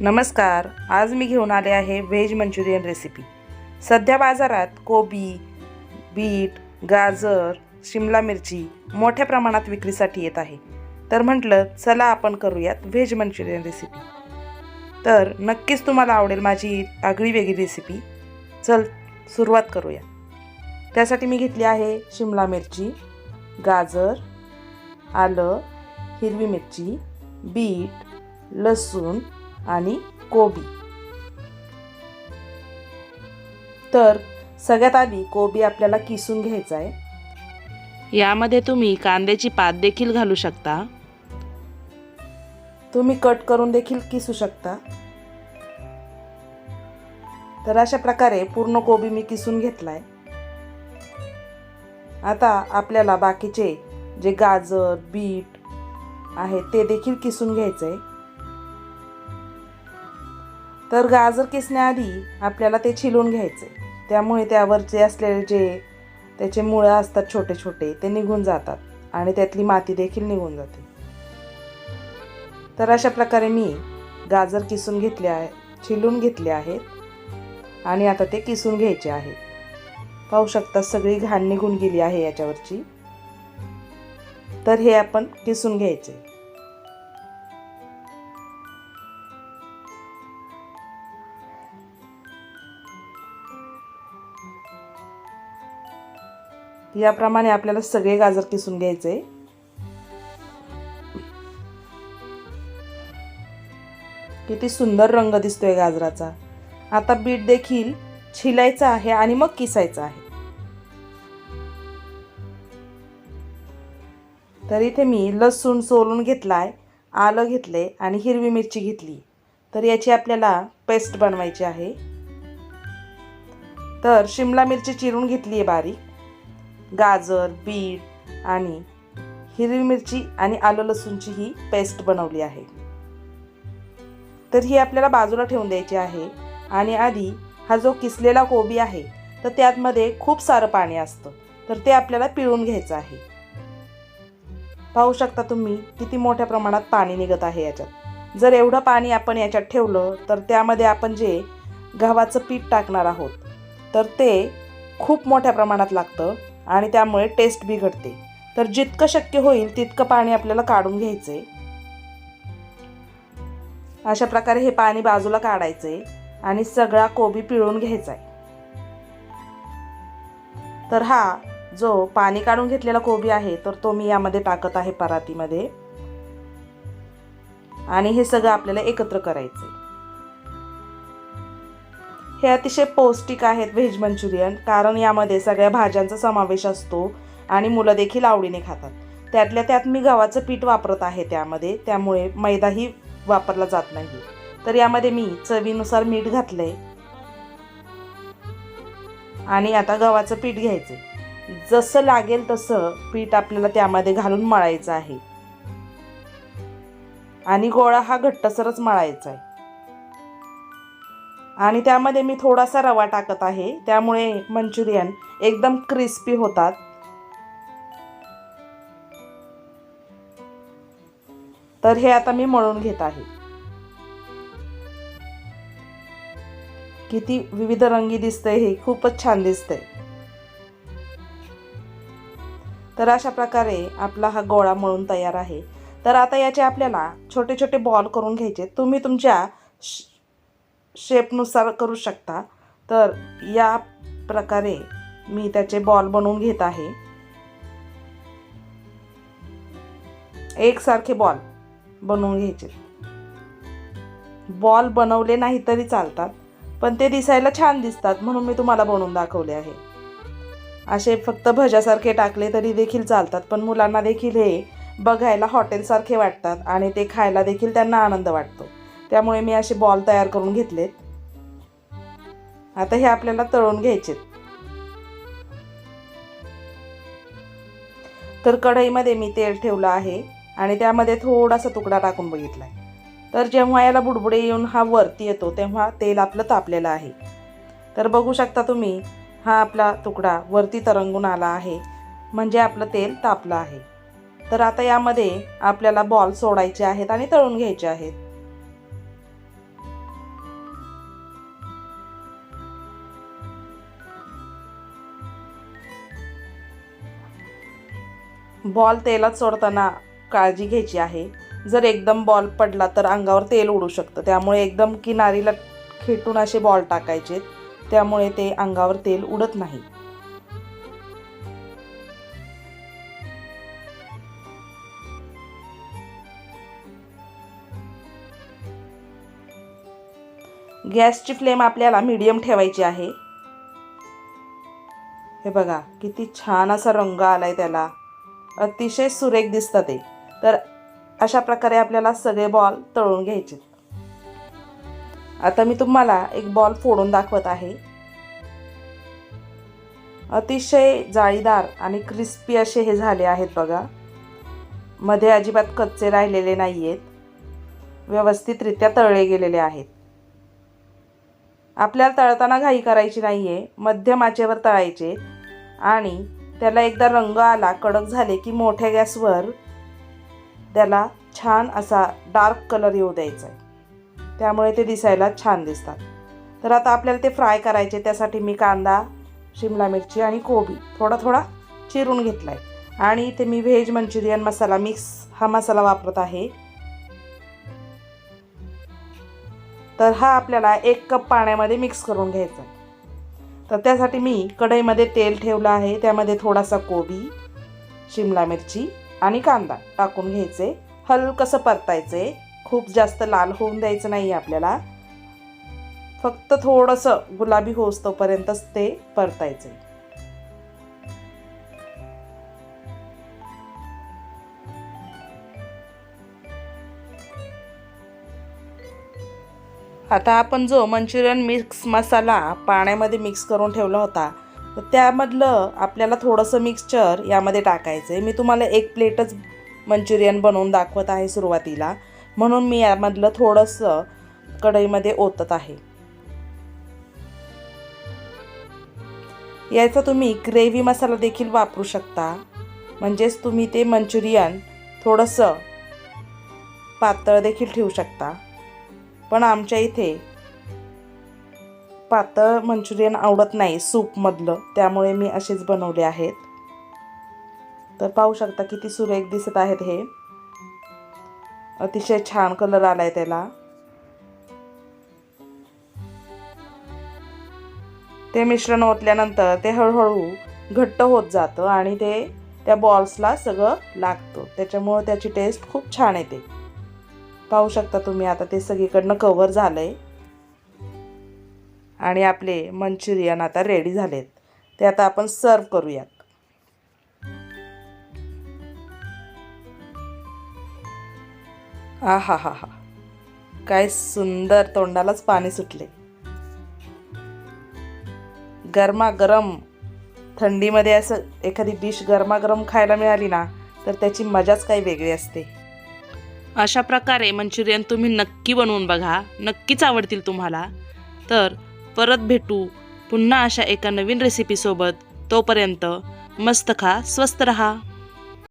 नमस्कार आज मी घेऊन आले आहे व्हेज मंचुरियन रेसिपी. सध्या बाजारात कोबी बीट गाजर शिमला मिरची मोठ्या प्रमाणात विक्रीसाठी येत आहे. तर म्हटलं चला आपण करूयात व्हेज मंचुरियन रेसिपी. तर नक्कीच तुम्हाला आवडेल माझी आगळी वेगळी रेसिपी. चल सुरुवात करूया त्यासाठी मी घेतली आहे शिमला मिरची गाजर आलं हिरवी मिरची बीट लसूण आणि कोबी. तर सगळ्यात आधी कोबी आपल्याला किसून घ्यायचा आहे. यामध्ये तुम्ही कांद्याची पात देखील घालू शकता. तुम्ही कट करून देखील किसू शकता. तर अशा प्रकारे पूर्ण कोबी मी किसून घेतलाय. आता आपल्याला बाकीचे जे गाजर बीट आहे ते देखील किसून घ्यायचं आहे तर गाजर किसण्याआधी आपल्याला ते छिलून घ्यायचे. त्यामुळे त्यावरचे असलेले जे त्याचे मुळं असतात छोटे छोटे ते निघून जातात आणि त्यातली माती देखील निघून जाते. तर अशा प्रकारे मी गाजर किसून घेतले आहे छिलून घेतले आहेत आणि आता ते किसून घ्यायचे आहे. पाहू शकता सगळी घाण निघून गेली आहे याच्यावरची. तर हे आपण किसून घ्यायचे. याप्रमाणे आपल्याला सगळे गाजर किसून घ्यायचे. किती सुंदर रंग दिसतोय गाजराचा. आता बीट देखील छिलायचं आहे आणि मग किसायचं आहे. तर इथे मी लसूण सोलून घेतलाय आलं घेतले आणि हिरवी मिरची घेतली. तर याची आपल्याला पेस्ट बनवायची आहे. तर शिमला मिरची चिरून घेतली आहे बारीक. गाजर बीट आणि हिरवी मिरची आणि आलं लसूणची ही पेस्ट बनवली आहे. तर ही आपल्याला बाजूला ठेवून द्यायची आहे आणि आधी हा जो किसलेला कोबी आहे तर त्यातमध्ये खूप सारं पाणी असतं. तर ते आपल्याला पिळून घ्यायचं आहे. पाहू शकता तुम्ही किती मोठ्या प्रमाणात पाणी निघत आहे याच्यात. जर एवढं पाणी आपण याच्यात ठेवलं तर त्यामध्ये आपण जे गव्हाचं पीठ टाकणार आहोत तर ते खूप मोठ्या प्रमाणात लागतं. आणि त्यामुळे टेस्ट बिघडते. तर जितकं शक्य होईल तितकं पाणी आपल्याला काढून घ्यायचं आहे अशा प्रकारे हे पाणी बाजूला काढायचं आहे आणि सगळा कोबी पिळून घ्यायचा आहे तर हा जो पाणी काढून घेतलेला कोबी आहे तर तो मी यामध्ये टाकत आहे परातीमध्ये. आणि हे सगळं आपल्याला एकत्र करायचं आहे हे अतिशय पौष्टिक आहेत व्हेज मंचुरियन कारण यामध्ये सगळ्या भाज्यांचा समावेश असतो आणि मुलं देखील आवडीने खातात. त्यातल्या त्यात मी गव्हाचं पीठ वापरत आहे त्यामध्ये त्यामुळे मैदाही वापरला जात नाही. तर यामध्ये मी चवीनुसार मीठ घातलंय. आणि आता गव्हाचं पीठ घ्यायचं जसं लागेल तसं पीठ आपल्याला त्यामध्ये घालून मळायचं आहे. आणि गोळा हा घट्टसरच मळायचा आहे. आणि त्यामध्ये मी थोडासा रवा टाकत आहे. त्यामुळे मंचुरियन एकदम क्रिस्पी होतात. तर हे आता मी मळून घेत आहे. किती विविध रंगी दिसतंय हे खूपच छान दिसतंय. तर अशा प्रकारे आपला हा गोळा मळून तयार आहे. तर आता याचे आपल्याला छोटे छोटे बॉल करून घ्यायचे तुम्ही तुमच्या शेपनुसार करू शकता. तर या प्रकारे मी त्याचे बॉल बनवून घेत आहे. एकसारखे बॉल बनवून घ्यायचे. बॉल बनवले नाही तरी चालतात पण ते दिसायला छान दिसतात म्हणून मी तुम्हाला बनवून दाखवले आहे. असे फक्त भज्यासारखे टाकले तरी देखील चालतात पण मुलांना देखील हे बघायला हॉटेलसारखे वाटतात आणि ते खायला देखील त्यांना आनंद वाटतो. त्यामुळे मी असे बॉल तयार करून घेतलेत. आता हे आपल्याला तळून घ्यायचे तर कढईमध्ये मी तेल ठेवलं आहे आणि त्यामध्ये थोडासा तुकडा टाकून बघितला तर जेव्हा याला बुडबुडे येऊन हा वरती येतो तेव्हा तेल आपलं तापलेलं आहे. तर बघू शकता तुम्ही हा आपला तुकडा वरती तरंगून आला आहे. म्हणजे आपलं तेल तापलं आहे. तर आता यामध्ये आपल्याला बॉल सोडायचे आहेत आणि तळून घ्यायचे आहेत. बॉल तेलात सोडताना काळजी घ्यायची आहे. जर एकदम बॉल पडला तर अंगावर तेल उडू शकतं. त्यामुळे एकदम किनारीला खेटून असे बॉल टाकायचे. त्यामुळे ते अंगावर तेल उडत नाही. गॅसची फ्लेम आपल्याला मीडियम ठेवायची आहे. हे बघा किती छान असा रंग आलाय त्याला. अतिशय सुरेख दिसतं ते. तर अशा प्रकारे आपल्याला सगळे बॉल तळून घ्यायचे. आता मी तुम्हाला एक बॉल फोडून दाखवत आहे. अतिशय जाळीदार आणि क्रिस्पी असे हे झाले आहेत बघा. मध्ये अजिबात कच्चे राहिलेले नाही आहेत व्यवस्थितरित्या तळले गेलेले आहेत. आपल्याला तळताना घाई करायची नाही आहे मध्यम आचेवर तळायचे. आणि त्याला एकदा रंग आला कडक झाले की मोठ्या गॅसवर त्याला छान असा डार्क कलर येऊ द्यायचा आहे. त्यामुळे ते दिसायला छान दिसतात. तर आता आपल्याला ते फ्राय करायचे त्यासाठी मी कांदा शिमला मिरची आणि कोबी थोडा थोडा चिरून घेतला आहे आणि इथे मी व्हेज मंचुरियन मसाला मिक्स हा मसाला वापरत आहे. तर हा आपल्याला एक कप पाण्यामध्ये मिक्स करून घ्यायचा आहे. तर त्यासाठी मी कढईमध्ये तेल ठेवलं आहे. त्यामध्ये थोडासा कोबी शिमला मिरची आणि कांदा टाकून घ्यायचे. हलकसं परतायचे. खूप जास्त लाल होऊन द्यायचं नाही आपल्याला. फक्त थोडंसं गुलाबी होस तोपर्यंतच ते परतायचे. आता आपण जो मंचुरियन मिक्स मसाला पाण्यामध्ये मिक्स करून ठेवला होता तर त्यामधलं आपल्याला थोडंसं मिक्सचर यामध्ये टाकायचं आहे मी तुम्हाला एक प्लेटच मंचुरियन बनवून दाखवत आहे सुरुवातीला. म्हणून मी यामधलं थोडंसं कढईमध्ये ओतत आहे. याचा तुम्ही ग्रेव्ही मसाला देखील वापरू शकता. म्हणजेच तुम्ही ते मंचुरियन थोडंसं पातळ देखील ठेवू शकता. पण आमच्या इथे पातळ मंचुरियन आवडत नाही सूपमधलं. त्यामुळे मी असेच बनवले आहेत. तर पाहू शकता किती सुरेख दिसत आहेत हे. अतिशय छान कलर आलाय त्याला. ते मिश्रण ओतल्यानंतर ते हळूहळू घट्ट होत जातं आणि ते त्या बॉल्सला सगळं लागतं. त्याच्यामुळं त्याची टेस्ट खूप छान येते. पाहू शकता तुम्ही आता ते सगळीकडनं कवर झालं आहे आणि आपले मंचुरियन आता रेडी झालेत. ते आता आपण सर्व करूयात. आ हा हा हा काय सुंदर तोंडालाच पाणी सुटले. गरमागरम. थंडीमध्ये असं एखादी डिश गरमागरम खायला मिळाली ना तर त्याची मजाच काही वेगळी असते. अशा प्रकारे मंचुरियन तुम्ही नक्की बनवून बघा. नक्कीच आवडतील तुम्हाला. तर परत भेटू पुन्हा अशा एका नवीन रेसिपीसोबत तोपर्यंत मस्त खा स्वस्त रहा.